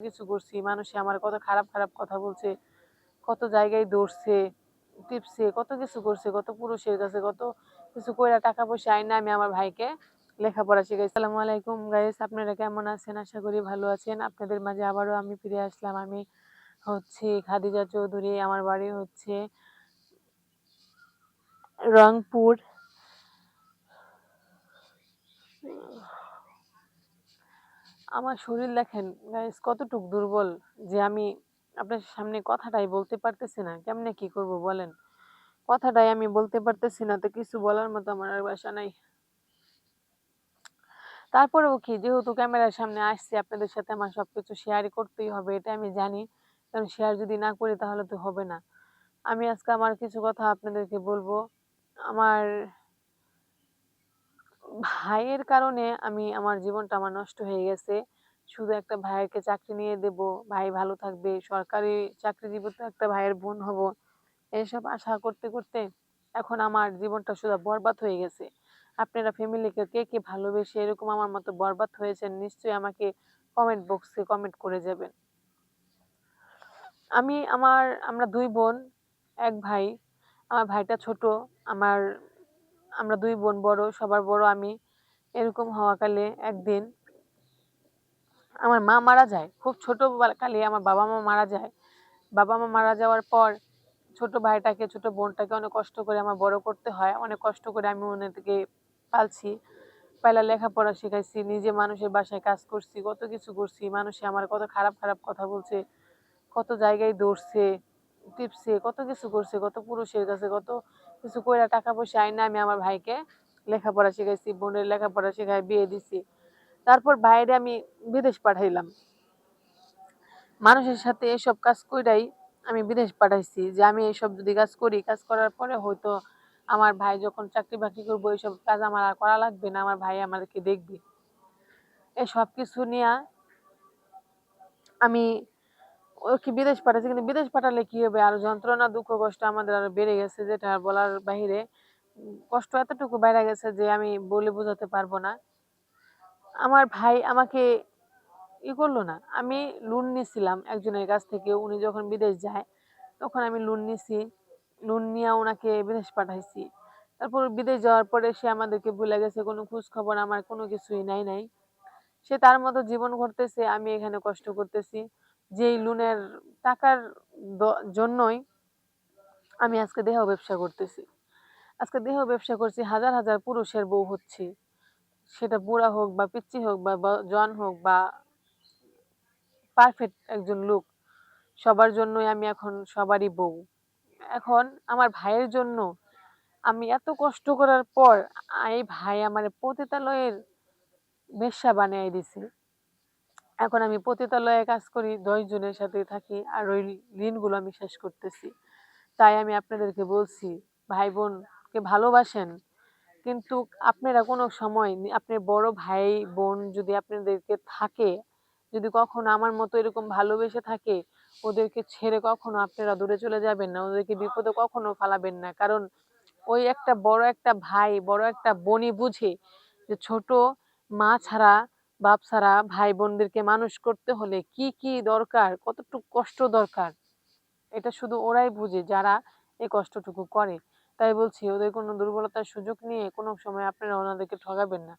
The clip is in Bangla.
কিছু করছি, মানুষে আমার কত খারাপ খারাপ কথা বলছে, কত জায়গায় দৌড়ছে, টিপছে, কত কিছু করছে, কত পুরুষের কাছে কত কিছু কইরা টাকা পয়সা আইনা আমি আমার ভাইকে লেখাপড়া শিখাই। সালামু আলাইকুম গাইস আপনারা কেমন আছেন? আশা করি ভালো আছেন। আপনাদের মাঝে আবারও আমি ফিরে আসলাম। আমি হচ্ছে খাদিজা চৌধুরী, আমার বাড়ি হচ্ছে রংপুর। আমার শরীর দেখেন গাইস কতটুক দুর্বল যে আমি আপনার সামনে কথাটাই বলতে পারতেছি না। কেমনে কি করব বলেন? কথাটাই আমি বলতে পারতেছি না, তো কিছু বলার মতো আমার আর বাসা নাই। তারপরেও কি, যেহেতু ক্যামেরার সামনে আসছি, আপনাদের সাথে আমার সবকিছু শেয়ার করতেই হবে, এটা আমি জানি। কারণ শেয়ার যদি না করি, তাহলে তো হবে না। আমি আজকে আমার কিছু কথা আপনাদেরকে বলব। আমার ভাইয়ের কারণে আমি আমার জীবনটা আমার নষ্ট হয়ে গেছে। শুধু একটা ভাইয়েরকে চাকরি নিয়ে দেব, ভাই ভালো থাকবে, সরকারি চাকরিজীবী তো একটা ভাইয়ের বোন হব। এসব আশা করতে করতে এখন আমার জীবনটা শুধু বরবাদ হয়ে গেছে। আপনারা ফ্যামিলিকে কে কে ভালোবেসে এরকম আমার মতো বরবাদ হয়েছেন নিশ্চয়ই আমাকে কমেন্ট বক্সে কমেন্ট করে যাবেন। আমি আমার, আমরা দুই বোন, এক ভাই। আমার ভাইটা ছোট, আমার আমরা দুই বোন বড়, সবার বড় আমি। এরকম হওয়াকালে একদিন আমার মা মারা যায়। খুব ছোট কালে আমার বাবা মা মারা যায়। বাবা মা মারা যাওয়ার পর ছোট ভাইটাকে, ছোট বোনটাকে অনেক কষ্ট করে আমার বড় করতে হয়। অনেক কষ্ট করে আমি ওনাদেরকে পালছি পয়লা লেখাপড়া শেখাইছি, নিজে মানুষের বাসায় কাজ করছি, কত কিছু করছি। মানুষে আমার কত খারাপ খারাপ কথা বলছে, কত জায়গায় দৌড়ছে, টিপছে, কত কিছু করছে, কত পুরুষের কাছে, কত কিছু কইরা টাকা পয়সা আইনা আমি আমার ভাইকে লেখাপড়া শিখাইছি, বোনের লেখাপড়া শেখাই বিয়ে দিছি। তারপর বাইরে আমি বিদেশ পাঠাইলাম। মানুষের সাথে এসব কাজ কইরাই আমি বিদেশ পাঠাইছি যে আমি এইসব যদি কাজ করি, কাজ করার পরে হয়তো আমার ভাই যখন চাকরি বাকরি করব এইসব কাজ আমার আর করা লাগবে না, আমার ভাই আমাদেরকে দেখবে। এই সব কিছু নিয়ে আমি ওকে বিদেশ পাঠাচ্ছি কিন্তু বিদেশ পাঠালে কি হবে? আর যন্ত্রণা, দুঃখ, কষ্ট আমাদের আরও বেড়ে গেছে, যেটা বলার বাহিরে। কষ্ট এতটুকু বেড়ে গেছে যে আমি বলে বোঝাতে পারব না। আমার ভাই আমাকে ই করল না। আমি লোন নিছিলাম একজনের কাছ থেকে, উনি যখন বিদেশ যায়, তখন আমি লোন নিছি। লোন নিয়ে ওনাকে বিদেশ পাঠাইছি। তারপর বিদেশ যাওয়ার পরে সে আমাদেরকে ভুলে গেছে, কোনো খোঁজ খবর আমার কোনো কিছুই নাই নাই। সে তার মতো জীবন করতেছে আমি এখানে কষ্ট করতেছি। যেই লোনের টাকার জন্যই আমি আজকে দেহ ব্যবসা করতেছি। আজকে দেহ ব্যবসা করছি, হাজার হাজার পুরুষের বউ হচ্ছি। সেটা বুড়া হোক বা পিচ্ছি হোক বা জন হোক বা পারফেক্ট একজন লোক, সবার জন্যই আমি এখন সবারই বউ। এখন আমার ভাইয়ের জন্য আমি এত কষ্ট করার পর, এই ভাই আমার পতিতালয়ের বেশ্যা বানিয়ে দিছে। এখন আমি পতিতালয়ে কাজ করি, দশ জনের সাথে থাকি আর ওই ঋণগুলো আমি শেষ করতেছি। তাই আমি আপনাদেরকে বলছি ভাই বোনকে ভালোবাসেন, কিন্তু আপনারা কোনো সময় আপনার বড় ভাই বোন যদি আপনাদেরকে থাকে, যদি কখনো আমার মতো এরকম ভালোবেসে থাকে, ওদেরকে ছেড়ে কখনো আপনারা দূরে চলে যাবেন না, ওদেরকে বিপদে কখনো ফালাবেন না। কারণ ওই একটা বড় একটা ভাই, বড় একটা বোনই বুঝে যে ছোট মা ছাড়া বাপ ছাড়া ভাই বোনদেরকে মানুষ করতে হলে কি কি দরকার? কতটুকু কষ্ট দরকার? এটা শুধু ওরাই বুঝে যারা এই কষ্টটুকু করে। তাই বলছি, ওদের কোনো দুর্বলতার সুযোগ নিয়ে কোনো সময় আপনারা ওনাদেরকে ঠগাবেন না।